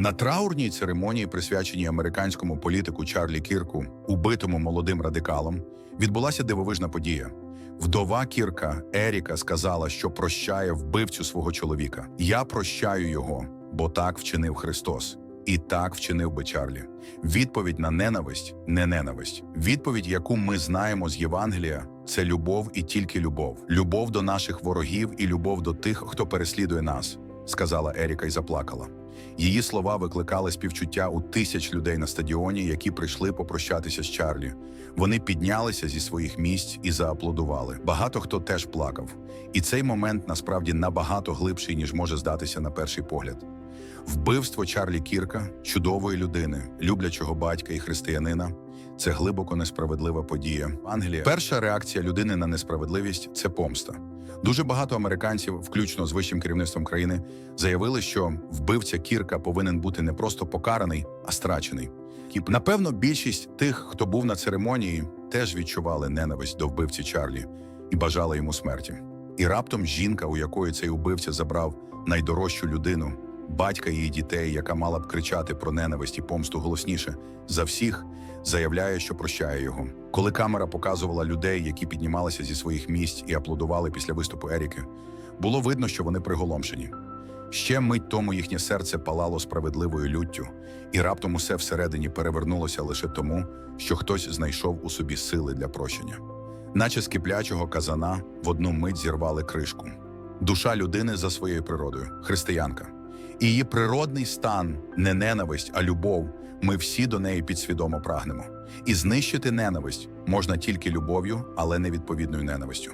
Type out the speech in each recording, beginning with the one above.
На траурній церемонії, присвяченій американському політику Чарлі Кірку, убитому молодим радикалом, відбулася дивовижна подія. Вдова Кірка Еріка сказала, що прощає вбивцю свого чоловіка. Я прощаю його, бо так вчинив Христос. І так вчинив би Чарлі. Відповідь на ненависть не ненависть. Відповідь, яку ми знаємо з Євангелія, це любов і тільки любов. Любов до наших ворогів і любов до тих, хто переслідує нас, сказала Еріка і заплакала. Її слова викликали співчуття у тисяч людей на стадіоні, які прийшли попрощатися з Чарлі. Вони піднялися зі своїх місць і зааплодували. Багато хто теж плакав. І цей момент насправді набагато глибший, ніж може здатися на перший погляд. Вбивство Чарлі Кірка, чудової людини, люблячого батька і християнина. Це глибоко несправедлива подія. Англія. Перша реакція людини на несправедливість це помста. Дуже багато американців, включно з вищим керівництвом країни, заявили, що вбивця Кірка повинен бути не просто покараний, а страчений. Напевно, більшість тих, хто був на церемонії, теж відчували ненависть до вбивці Чарлі і бажали йому смерті. І раптом жінка, у якої цей убивця забрав найдорожчу людину, батька її дітей, яка мала б кричати про ненависть і помсту голосніше за всіх, заявляє, що прощає його. Коли камера показувала людей, які піднімалися зі своїх місць і аплодували після виступу Еріки, було видно, що вони приголомшені. Ще мить тому їхнє серце палало справедливою люттю, і раптом усе всередині перевернулося лише тому, що хтось знайшов у собі сили для прощення. Наче з киплячого казана в одну мить зірвали кришку. Душа людини за своєю природою, християнка. Її природний стан не ненависть, а любов. Ми всі до неї підсвідомо прагнемо. І знищити ненависть можна тільки любов'ю, але не відповідною ненавистю.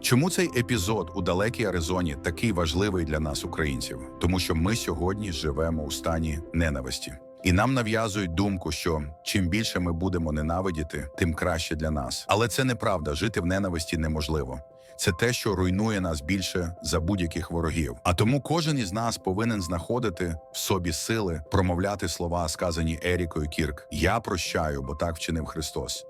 Чому цей епізод у далекій Аризоні такий важливий для нас, українців? Тому що ми сьогодні живемо у стані ненависті. І нам нав'язують думку, що чим більше ми будемо ненавидіти, тим краще для нас. Але це неправда. Жити в ненависті неможливо. Це те, що руйнує нас більше за будь-яких ворогів. А тому кожен із нас повинен знаходити в собі сили промовляти слова, сказані Ерікою Кірк: Я прощаю, бо так вчинив Христос.